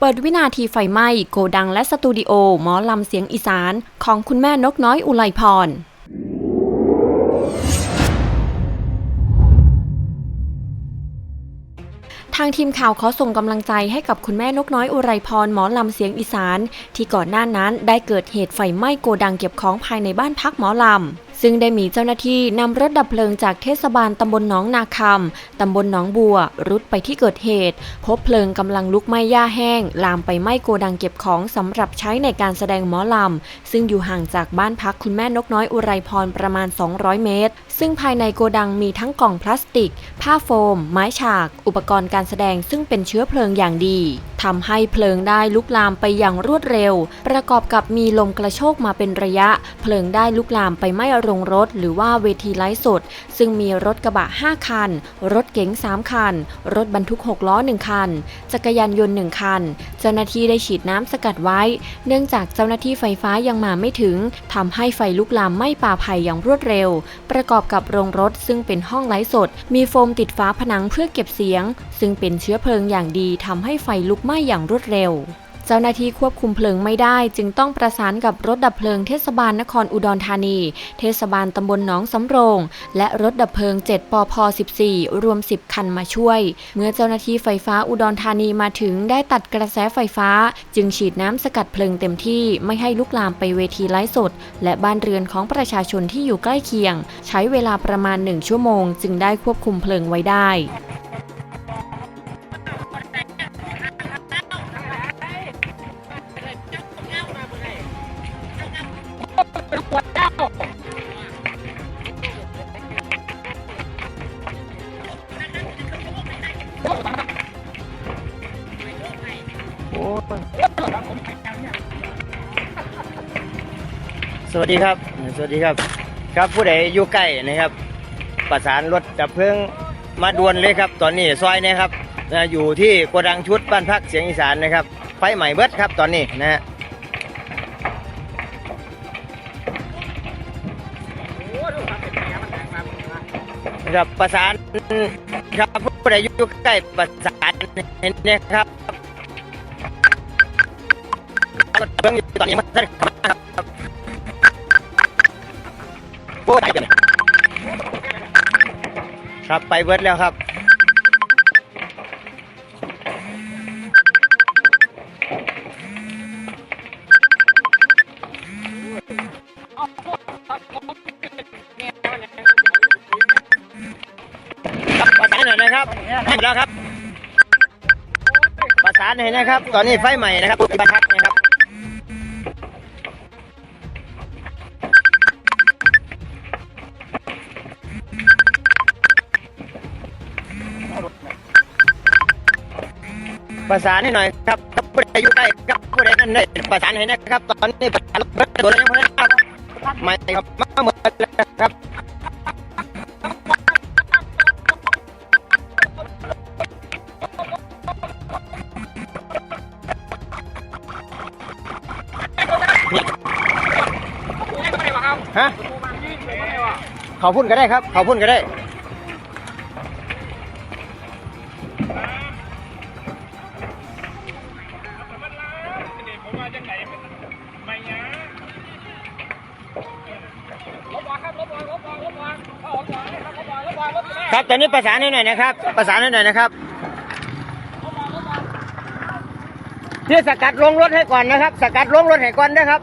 เปิดวินาทีไฟไหม้โกดังและสตูดิโอหมอลำเสียงอีสานของคุณแม่นกน้อยอุไลพร ทางทีมข่าวขอส่งกำลังใจให้กับคุณแม่นกน้อยอุไรพรหมอลำเสียงอีสาน ที่ก่อนหน้านั้นได้เกิดเหตุไฟไหม้โกดังเก็บของภายในบ้านพักหมอลำ ซึ่งได้มีเจ้าหน้าที่นำรถดับเพลิงจากเทศบาลตำบลหนองนาคำตำบลหนองบัว รุดไปที่เกิดเหตุ พบเพลิงกำลังลุกไหม้หญ้าแห้ง ลามไปไหม้โกดังเก็บของสำหรับใช้ในการแสดงหมอลำ ซึ่งอยู่ห่างจากบ้านพักคุณแม่นกน้อยอุไรพรประมาณ 200 เมตร ซึ่งภายในโกดังมีทั้งกล่องพลาสติก ผ้าโฟม ไม้ฉาก อุปกรณ์การแสดงซึ่งเป็นเชื้อเพลิงอย่างดีทำให้เพลิงได้ลุกลามไปอย่างรวดเร็ว ประกอบกับมีลมกระโชกมาเป็นระยะ เพลิงได้ลุกลามไปไหม้โรงรถหรือว่าเวทีไลฟ์สด ซึ่งมีรถกระบะ 5 คัน รถเก๋ง 3 คัน รถบรรทุก 6 ล้อ 1 คัน จักรยานยนต์ 1 คัน เจ้าหน้าที่ได้ฉีดน้ำสกัดไว้ เนื่องจากเจ้าหน้าที่ไฟฟ้ายังมาไม่ถึงทำให้ไฟลุกลามไหม้ป่าไผ่อย่างรวดเร็ว ประกอบกับโรงรถซึ่งเป็นห้องไลฟ์สด มีโฟมติดฝาผนังเพื่อเก็บเสียง ซึ่งเป็นเชื้อเพลิงอย่างดีทำให้ไฟลุกไหม้อย่างรวดเร็ว เจ้าหน้าที่ควบคุมเพลิงไม่ได้จึงต้องประสานกับรถดับเพลิงเทศบาลนครอุดรธานี เทศบาลตำบลหนองสำโรง และรถดับเพลิง 7 ปพ 14 รวม 10 คันมาช่วย เมื่อเจ้าหน้าที่ไฟฟ้าอุดรธานีมาถึงได้ตัดกระแสไฟฟ้า จึงฉีดน้ำสกัดเพลิงเต็มที่ไม่ให้ลุกลามไปเวทีไลฟ์สด และบ้านเรือนของประชาชนที่อยู่ใกล้เคียง ใช้เวลาประมาณ 1 ชั่วโมง จึงได้ควบคุมเพลิงไว้ได้ สวัสดีครับ สวัสดีครับ ครับผู้ใดอยู่ใกล้นะครับ ประสานรถดับเพลิงมาด่วนเลยครับ ตอนนี้ซอยนะครับนะอยู่ที่โกดังชุดบ้านพักเสียงอีสานนะครับ ไฟใหม่เบิดครับตอนนี้นะฮะนะครับประสานครับ ผู้ใดอยู่ใกล้ประสานเห็นนะครับรถดับเพลิงอยู่ตอนนี้มันได้เข้ามาครับโอ้ยกันครับไปเบิดแล้วครับครับ นะครับให้แล้วครับ ประสานหน่อยนะครับ ตอนนี้ไฟใหม่นะครับที่บ้านพักนะครับประสานให้หน่อยครับครับผู้ใดอยู่ใกล้ครับผู้ใดนั่นได้ประสานให้นะครับ ตอนนี้ประสานเบิดตัวยังไม่ได้ครับไม่ครับมาหมดแล้วครับ ฮะเขาพุ่นก็ได้ครับ เขาพุ่นก็ได้ครับตอนนี้ประสานให้หน่อยนะครับ ประสานให้หน่อยนะครับเพื่อสกัดลงรถให้ก่อนนะครับ สกัดลงรถให้ก่อนนะครับ